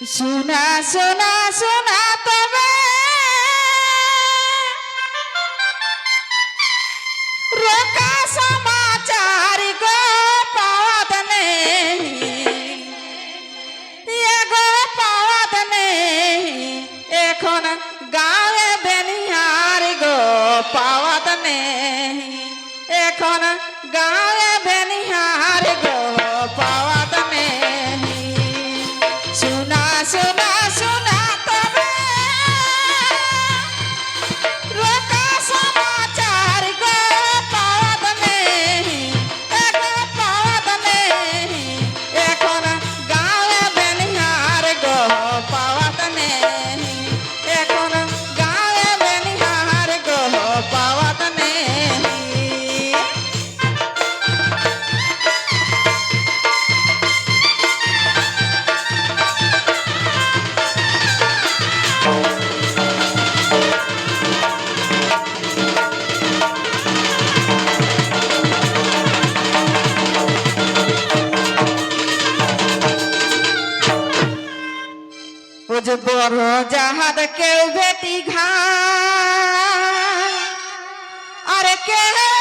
শোনা শোনা শোনা তবে। রোকা সমাচার গো পাওয়াত নেই। এগো পাওয়াত নেই। এখন গাঁয়ে বেনিহার গো পাওয়াত নেই। এখন গাঁয়ে ও যে বড় জাহাজ কেউ বেটি ঘা আরে কেউ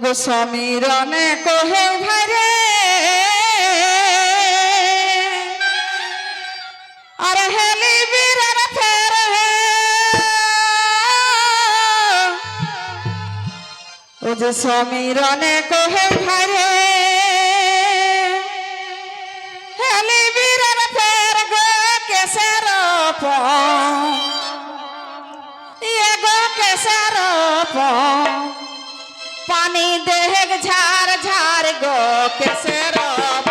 এগো সমীরনে কহে ভাইরে আরে হেলি বীরের কহে ভাইরে হেলি ফের গো কেসের এগো কেসের पानी देह झार झार गो कैसे रो